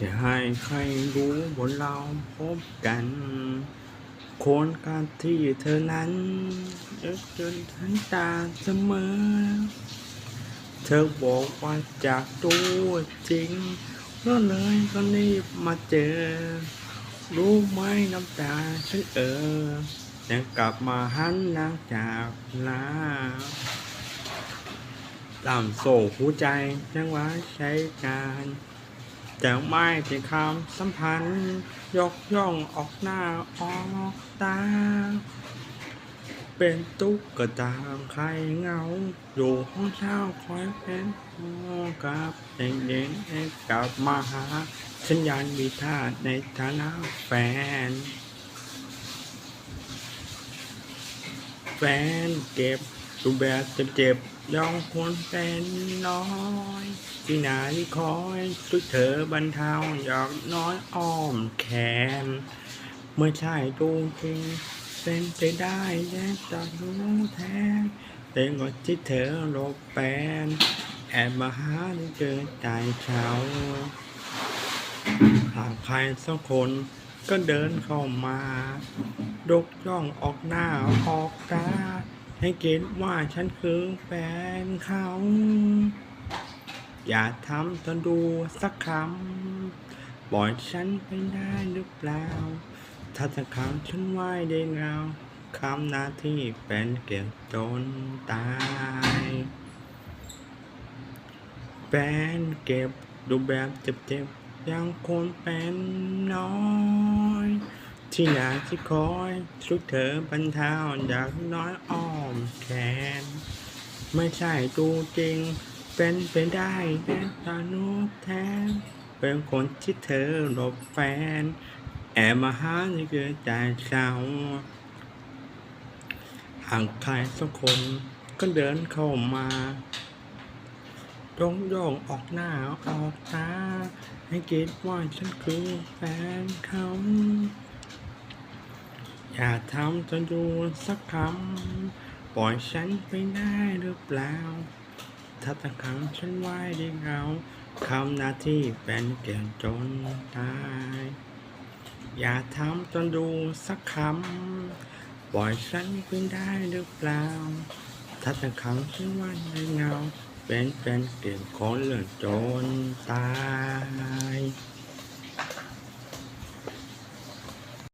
จะให้ใครรู้ว่าเราพบกัน คนกันที่เธอนั้นจะจนทันตาเสมอ เธอบอกว่าจากตัวจริงก็เลยก็รีบมาเจอ รู้ไหมน้ำตาฉันเออยังกลับมาหันหลังจากลาตามโซ่หัวใจยังว่าใช้การ แต่ไม่เป็นคำสัมพันธ์ ยกย่องออกหน้าออกตา เป็นตุ๊กตาใครเงา อยู่ห้องเช่าคอยเป็นห้อกับเด็กๆให้กลับมาหาสัญญาณมีท่าในฐานะแฟน แฟนเก็บ รูปแบบเจ็บๆย่องควรเป็นน้อยที่ไหนคอยช่วยเธอบรรเทาอยากน้อยอ้อมแขน เมื่อใช่ตูจริงเป็นไปได้แย่จะรู้แทนแต่ก็ที่เธอหลบแปนแอบมาหาได้เจอใจเขาหากใครสักคนก็เดินเข้ามายกย่องออกหน้าออกตา ให้เกณฑ์ว่าฉันคือแฟนเขา อย่าทำจนดูสักคำปล่อยฉันไปได้หรือเปล่า ถ้าจะขังฉันไหวได้เงาคำหน้าที่เป็นเกี่ยจนตายแฟนเก็บดูแบบเจ็บๆยังคนเป็นน้อย ที่อยากจะคอยช่วยเธอบรรเทาอยากน้อยอ้อมแขน ไม่ใช่ตัวจริง เป็นไปได้แค่ตานุแทนเป็นคนที่เธอหลบแฟน แอบมาหาในเกิดใจเศร้าห่างใครสักคนก็เดินเข้ามาตรงโยงออกหน้าออกตา ให้คิดว่าฉันคือแฟนเขา อย่าทำจนดูสักคำปล่อยฉันไปได้หรือเปล่า ถ้าตะขังฉันไว้ได้เงาคำหน้าที่เป็นเกี่ยวจนตาย อย่าทำจนดูสักคำปล่อยฉันไปได้หรือเปล่า ถ้าตะขังฉันไว้ได้เงาเป็นเป็นเกี่ยวของเรื่องจนตาย